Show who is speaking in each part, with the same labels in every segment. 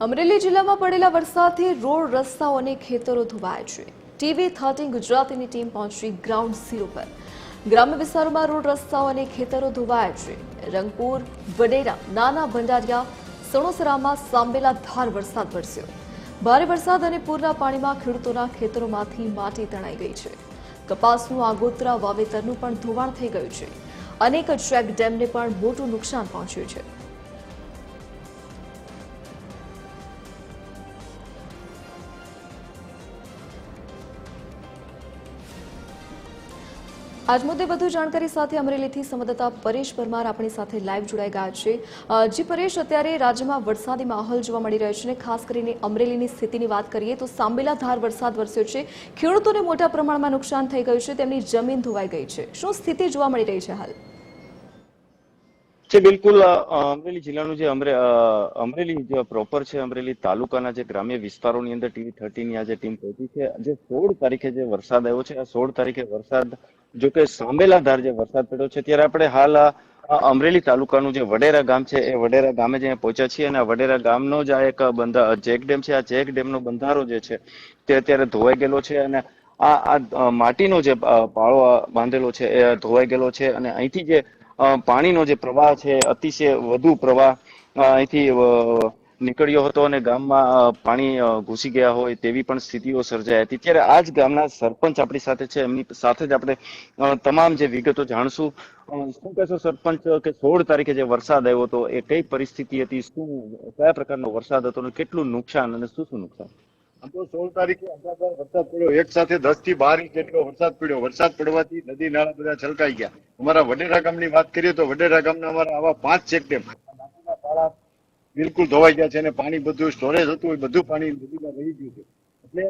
Speaker 1: અમરેલી જિલ્લામાં પડેલા વરસાદથી રોડ રસ્તાઓ અને ખેતરો ધોવાયા છે. ટીવી થર્ટીન ગુજરાતીની ટીમ પહોંચી ગ્રાઉન્ડ ઝીરો પર. ગ્રામ્ય વિસ્તારોમાં રોડ રસ્તાઓ અને ખેતરો ધોવાયા છે. રંગપુર, વડેરા, નાના ભંડારિયા, સણોસરામાં સાંભેલા ધાર વરસાદ વરસ્યો. ભારે વરસાદ અને પૂરના પાણીમાં ખેડૂતોના ખેતરોમાંથી માટી તણાઈ ગઈ છે. કપાસનું આગોતરા વાવેતરનું પણ ધોવાણ થઈ ગયું છે. અનેક ચેક ડેમને પણ મોટું નુકસાન પહોંચ્યું છે. આજ મુદ્દે વધુ જાણકારી સાથે અમરેલીથી સંવાદદાતા પરેશ પરમાર આપણી સાથે લાઈવ જોડાઈ ગયા છે. જી પરેશ, અત્યારે રાજ્યમાં વરસાદી માહોલ જોવા મળી રહ્યો છે અને ખાસ કરીને અમરેલીની સ્થિતિની વાત કરીએ તો સાંબેલા ધાર વરસાદ વરસ્યો છે. ખેડૂતોને મોટા પ્રમાણમાં નુકસાન થઈ ગયું છે, તેમની જમીન ધોવાઈ ગઈ છે. શું સ્થિતિ જોવા મળી રહી છે હાલ?
Speaker 2: છે બિલકુલ અમરેલી જિલ્લાનું જે અમરે અમરેલી જે પ્રોપર છે, અમરેલી તાલુકાના જે ગ્રામ્ય વિસ્તારોની અંદર ટીવી થર્ટીની આ ટીમ પહોંચી છે, જે સોળ તારીખે જે વરસાદ આવ્યો છે, આ સોળ તારીખે વરસાદ, જો કે સાંબેલાધાર જે વરસાદ પડ્યો છે, ત્યારે આપણે હાલ અમરેલી તાલુકાનું જે વડેરા ગામ છે, એ વડેરા ગામે જે પહોંચ્યા છીએ અને વડેરા ગામનો જ આ એક બંધા ચેક ડેમ છે, આ ચેક ડેમનો બંધારો જે છે, તે અત્યારે ધોવાઈ ગયેલો છે અને આ આ માટીનો જે પાળો બાંધેલો છે, એ ધોવાઈ ગયેલો છે અને અહીંથી જે પાણીનો જે પ્રવાહ છે, અતિશય વધુ પ્રવાહ અહીંથી નીકળ્યો હતો અને ગામમાં પાણી ઘૂસી ગયા હોય તેવી પણ સ્થિતિઓ સર્જાઈ હતી. ત્યારે આ જ ગામના સરપંચ આપણી સાથે છે. એમની સાથે જ આપણે તમામ જે વિગતો જાણશું. શું કહેશો સરપંચ, કે સોળ તારીખે જે વરસાદ આવ્યો હતો, એ કઈ પરિસ્થિતિ હતી? શું, કયા પ્રકારનો વરસાદ હતો અને કેટલું નુકસાન અને શું શું નુકસાન?
Speaker 3: સોળ તારીખે અમદાવાદ વરસાદ પડ્યો. એક સાથે દસથી બાર ઇંચ જેટલો વરસાદ પડ્યો. વરસાદ પડવાથી નદી, નાળા બધા છલકાઈ ગયા. અમારા વડેરા ગામની વાત કરીએ તો વડેરા ગામના અમારા આવા પાંચ ચેક ડેમ બિલકુલ ધોવાઈ ગયા છે અને પાણી બધું સ્ટોરેજ હતું એ બધું પાણી નદીમાં વહી ગયું છે. એટલે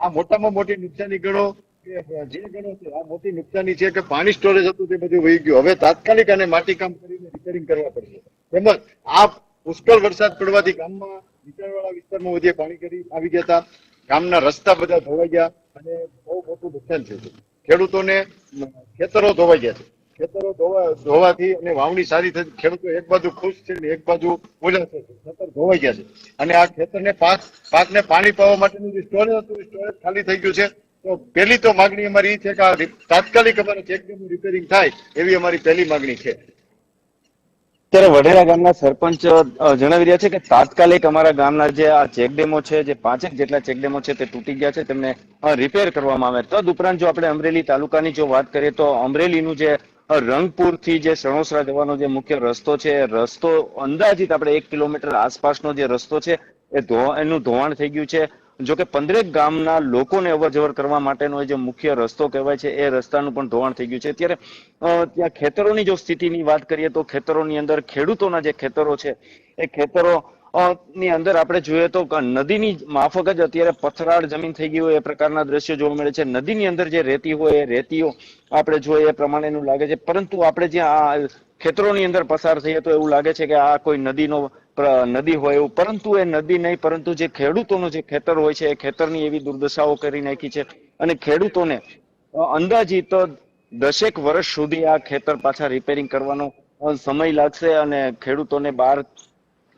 Speaker 3: આ મોટામાં મોટી નુકસાની ગણો જે ગણો છે, આ મોટી નુકસાની છે કે પાણી સ્ટોરેજ હતું તે બધું વહી ગયું. હવે તાત્કાલિક આને માટીકામ કરીને રિપેરિંગ કરવા પડશે. તેમજ આ પુષ્કળ વરસાદ પડવાથી ગામમાં નીચાણવાળા વિસ્તારમાં વધીએ પાણી કરી આવી ગયા હતા. ગામના રસ્તા બધા ધોવાઈ ગયા અને બહુ મોટું નુકસાન થયું છે ખેડૂતોને ખેતરો ધોવાઈ ગયા છે. ખેતરો ધોવા ધોવાથી અને વાવણી સારી થઈ ખેડૂતો એક બાજુ ખુશ છે ને એક બાજુ ઉલ્લાસ છે. ખેતર ધોવાઈ ગયા છે. અને આ ખેતરને પાક, પાકને પાણી પાવા માટેનું જે સ્ટોરેજ હતું સ્ટોરેજ ખાલી થઈ ગયું છે. તો પહેલી તો માગણી અમારી એ છે કે આ તાત્કાલિક અમારે ચેકડેમનું રિપેરિંગ થાય એવી અમારી પહેલી માગણી છે.
Speaker 2: ત્યારે વઢેરા ગામના સરપંચ જણાવી રહ્યા છે કે તાત્કાલિક અમારા ગામના જે આ ચેકડેમો છે, જે પાંચેક જેટલા ચેકડેમો છે, તે તૂટી ગયા છે. તેમને રિપેર કરવામાં આવે. તદ ઉપરાંત જો આપણે અમરેલી તાલુકાની જો વાત કરીએ તો અમરેલીનું જે રંગપુરથી જે સણોસરા જવાનો જે મુખ્ય રસ્તો છે રસ્તો અંદાજિત આપણે એક કિલોમીટર આસપાસનો જે રસ્તો છે, એ એનું ધોવાણ થઈ ગયું છે. જો કે પંદરેક ગામના લોકોને અવર જવર કરવા માટેનો જે મુખ્ય રસ્તો કહેવાય છે, એ રસ્તાનું પણ ધોવાણ થઈ ગયું છે. ત્યારે ત્યાં ખેતરોની જો સ્થિતિની વાત કરીએ તો ખેતરોની અંદર ખેડૂતોના જે ખેતરો છે, એ ખેતરો ની અંદર આપણે જોઈએ તો નદીની માફક જ અત્યારે પથરાળ જમીન થઈ ગઈ હોય એ પ્રકારના દ્રશ્યો જોવા મળે છે. નદીની અંદર જે રેતી હોય એ રેતીઓ આપણે જોઈએ એ પ્રમાણેનું લાગે છે. પરંતુ આપણે જ્યાં આ ખેતરોની અંદર પસાર થઈએ તો એવું લાગે છે કે આ કોઈ નદીનો નદી હોય એવું. પરંતુ એ નદી નહીં, પરંતુ જે ખેડૂતોનું જે ખેતર હોય છે, એ ખેતરની એવી દુર્દશાઓ કરી નાખી છે. અને ખેડૂતોને અંદાજિત દસેક વર્ષ સુધી આ ખેતર પાછા રિપેરિંગ કરવાનો સમય લાગશે અને ખેડૂતોને બાર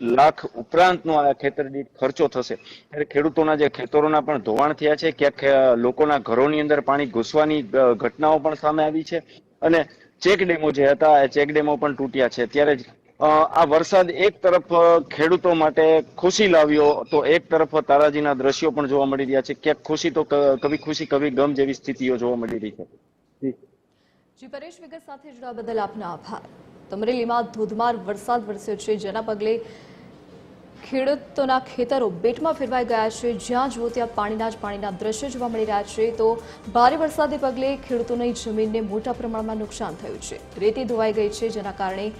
Speaker 2: લાખ ઉપરાંતનો આ ખેતર દીઠ ખર્ચો થશે. ત્યારે ખેડૂતોના જે ખેતરોના પણ ધોવાણ થયા છે, ક્યાંક લોકોના ઘરોની અંદર પાણી ઘૂસવાની ઘટનાઓ પણ સામે આવી છે. અને ચેક ડેમો જે હતા, એ ચેક ડેમો પણ તૂટ્યા છે. ત્યારે આ વરસાદ એક તરફ ખેડૂતો માટે ખુશી લાવ્યો તો એક તરફ તારાજીના દ્રશ્યો પણ જોવા મળી રહ્યા છે. ક્યાંક ખુશી તો કવિ ખુશી કભી ગમ જેવી સ્થિતિઓ જોવા મળી રહી છે. જી.
Speaker 1: જી પરેશ વિગત સાથે જોડાવા બદલ આપનો આભાર. અમરેલીમાં ધોધમાર વરસાદ વરસ્યો છે જેના પગલે ખેડૂતોના ખેતરો બેટમાં ફેરવાઈ ગયા છે. જ્યાં જુઓ ત્યાં પાણીના જ પાણીના દ્રશ્યો જોવા મળી રહ્યા છે. તો ભારે વરસાદને પગલે ખેડૂતોની જમીનને મોટા પ્રમાણમાં નુકસાન થયું છે. રેતી ધોવાઈ ગઈ છે જેના કારણે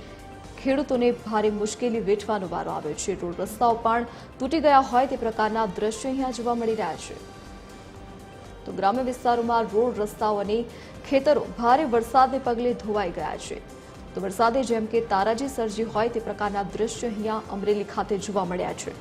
Speaker 1: ખેડૂતોને ભારે મુશ્કેલી વેઠવાનો વારો આવ્યો છે. રોડ રસ્તાઓ પણ તૂટી ગયા હોય તે પ્રકારના દ્રશ્યો અહીંયા જોવા મળી રહ્યા છે. તો ગ્રામ્ય વિસ્તારોમાં રોડ રસ્તાઓ અને ખેતરો ભારે વરસાદને પગલે ધોવાઈ ગયા છે. તો વરસાદે જેમ કે તારાજી સર્જી હોય તે પ્રકારના દ્રશ્યો અહીંયા અમરેલી ખાતે જોવા મળ્યા છે.